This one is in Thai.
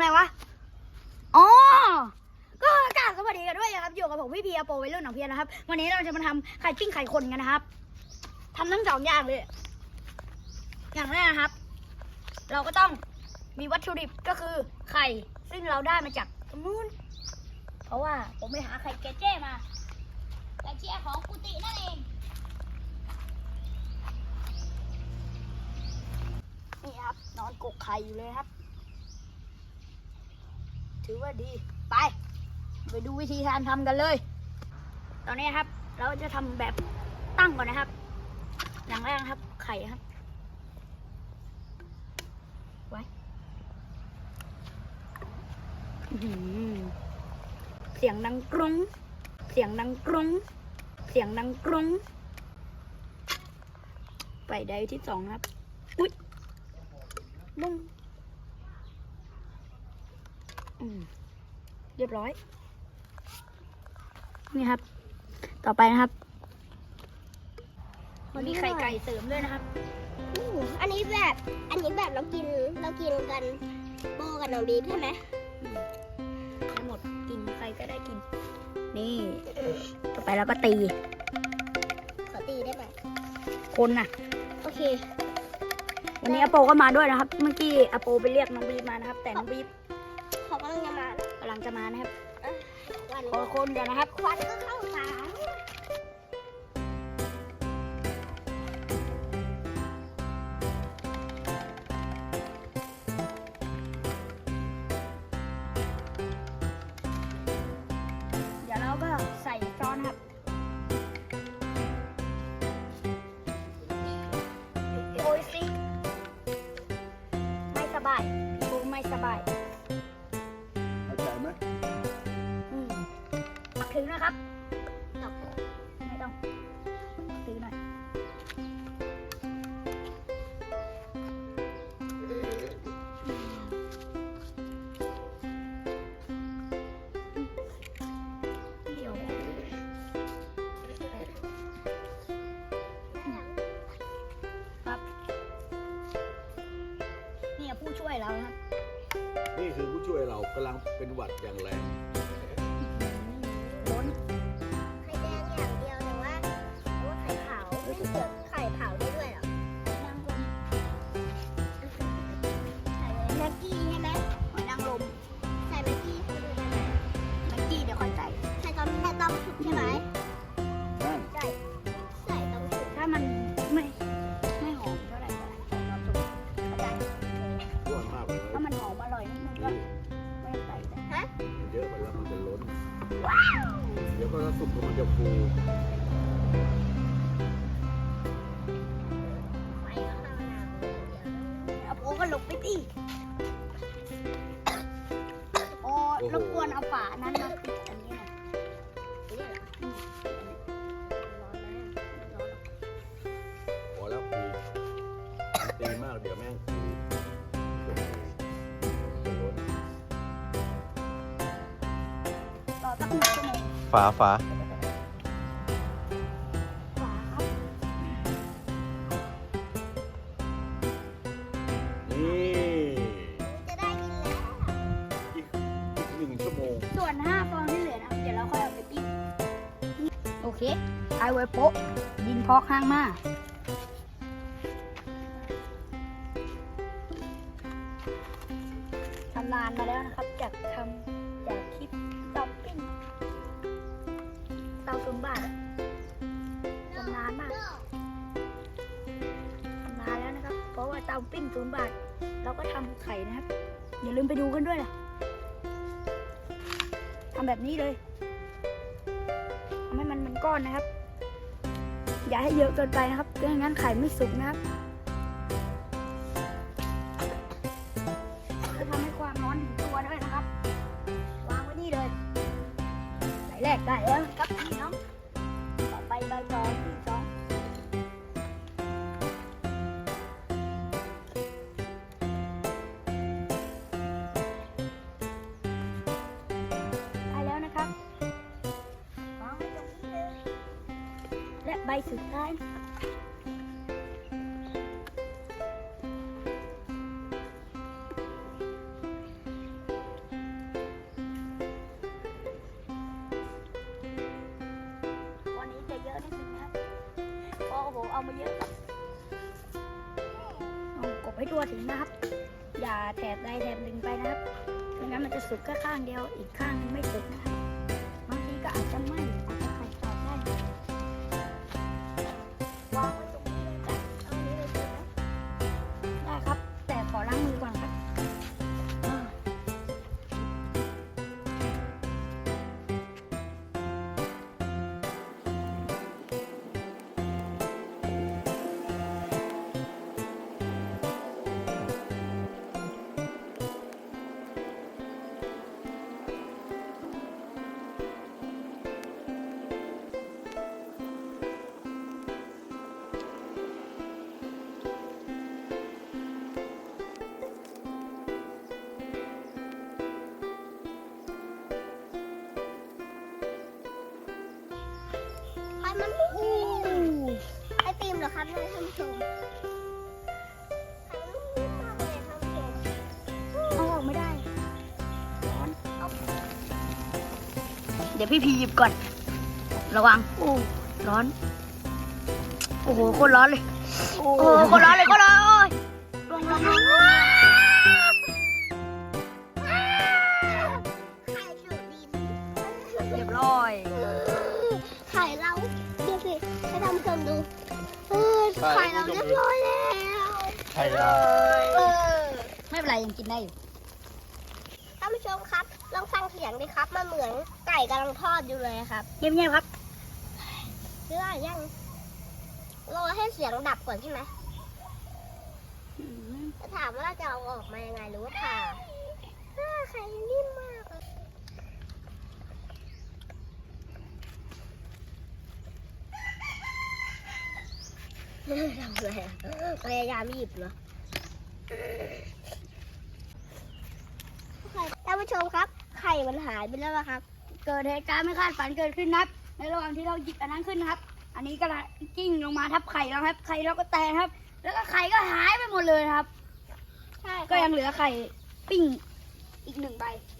อะไรวะ อ๋อ ก็กราบสวัสดีกันด้วยนะครับ อยู่กับผมพี่เพีอาโปไวรุ่นของเพียรนะครับ วันนี้เราจะมาทำไข่ปิ้งไข่คนกันนะครับทำทั้งสองอย่างเลย อย่างแรกนะครับ เราก็ต้องมีวัตถุดิบก็คือไข่ ซึ่งเราได้มาจากตรงนู้น เพราะว่าผมไปหาไข่เกเจ้มาไข่เจ้ของกุฏินั่นเองนี่ครับ นอนกกไข่อยู่เลยครับ ถือว่าดีไป ไปดูวิธีการทำกันเลย ตอนนี้ครับ เราจะทำแบบตั้งก่อนนะครับ อย่างแรกครับ ไข่ครับไว้เสียงดังกรุงเสียงดังกรุงเสียงดังกรุงไปได้ที่สองครับ อุ๊ยบุ้ง เรียบร้อย นี่ครับ ต่อไปนะครับมีไข่ไก่เสริมด้วยนะครับ อู้อันนี้แบบ อันนี้แบบเรากิน เรากินกันโบกับน้องดีใช่ไหมทั้งหมดกินใครก็ได้กิน นี่ ต่อไปเราก็ตี ขอตีได้ไหมคนน่ะ โอเค วันนี้อาโปก็มาด้วยนะครับ เมื่อกี้อาโปไปเรียกน้องบีบมานะครับ แต่น้องบีบเขา กำลังจะมากำลังจะมานะครับวันขอคนเดี๋ยวนะครับ ควันก็เข้าตา ถือนะครับไม่ต้องถือหน่อยเดี๋ยวครับเนี่ยผู้ช่วยเรานะครับนี่คือผู้ช่วยเรากำลังเป็นหวัดอย่างแรง ล้นไข่แดงอย่างเดียวแต่ว่าแต่ว่าไข่ขาวไม่เกี่ยวไข่เผาได้ด้วยเหรอนั่งลมใส่เลยแม็กกี้ใช่ไหมหอยนางรมใส่แม็กกี้เข้าไปได้ไหมเมื่อกี้เดี๋ยวค่อยใส่ใส่ตอนใส่ตอนสุกใช่ไหมนั่นใส่ใส่ตอนสุกถ้ามันไม่ไม่หอมเท่าไหร่ก็ได้เราสุกเข้าใจร่วนมากเลยถ้ามันหอมอร่อยนิดนึงก็นี่ไม่ใส่แต่ฮะ เยอะไปแล้วมันจะล้นเดี๋ยวก็ถ้าสุกแล้วมันจะฟูไฟก็เข้าหน้าเลยเดี๋ยวเอาโปก็หลบไปตีโอ้รบกวนเอาฝานั้นมาปิดอันนี้หน่อยเนี่ยเหรอร้อนไหมร้อนหรอพอแล้วฟูตีมากเดี๋ยวแม่งฟูเดี๋ยวฟูจะล้นรอสักหนึ่งชั่วโมง ฝาฝาฝาครับนี่จะได้กินแล้ว อีกอีกหนึ่งชั่วโมง ส่วนห้าฟองที่เหลือนะครับเดี๋ยวเราค่อยเอาไปปิ้งโอเคไอไว้โป๊ะดินพอกข้างมาทำนานมาแล้วนะครับจากทำ ตาตุนบาทอะทำนานมากทำนานแล้วนะครับ เพราะว่าเตาปิ้งศูนย์บาท เราก็ทำไข่นะครับ อย่าลืมไปดูกันด้วยนะทำแบบนี้เลยทำให้มันเป็นก้อนนะครับ อย่าให้เยอะเกินไปนะครับไม่งั้นไข่ไม่สุกนะครับ บสุดท้ายวันนี้จะเยอะนิดนึงครับเพราะเอามาเยอะคกให้ตัวถึงนะครับ อย่าแถบใดแถบหนึ่งไปนะครับไม่งั้นมันจะสุกแค่ข้างเดียวอีกข้างไม่สุกนะบางทีก็อาจจะไหม้ มันไม่ไอติมเหรอครับเนี่ยท่านผู้ชมไข่มันนุ่มมากเลยท่านผู้ชมเอาออกไม่ได้ร้อนเดี๋ยวพี่พีหยิบก่อน ระวังโอ้ร้อน โอ้โหโคตรร้อนเลย โอ้โหโคตรร้อนเลยโคตรร้อนโอ้ยลงลงลงไข่จุดดินเรียบร้อย ไข่เรา เออไข่เราเรียบร้อยแล้วใช่แล้วเออไม่เป็นไรยังกินได้อยู่ท่านผู้ชมครับ ลองฟังเสียงดิครับ มันเหมือนไก่กำลังทอดอยู่เลยครับเงียบๆครับเชื่อยังรอให้เสียงดับก่อนใช่ไหมจะถามว่าเราจะเอาออกมายังไงหรือว่าผ่าอ่าไข่นิ่มมากเลย ไม่ได้ทำอะไรอะพยายามหยิบเหรอท่านผู้ชมครับ ไข่มันหายไปแล้วอะครับ เกิดเหตุการณ์ไม่คาดฝันเกิดขึ้นนะครับในระหว่างที่เราหยิบอันนั้นขึ้นนะครับ อันนี้ก็ละกิ้งลงมาทับไข่แล้วครับ ไข่เราก็แตกครับ แล้วก็ไข่ก็หายไปหมดเลยนะครับ ใช่ก็ยังเหลือไข่ปิ้งอีกหนึ่งใบอืม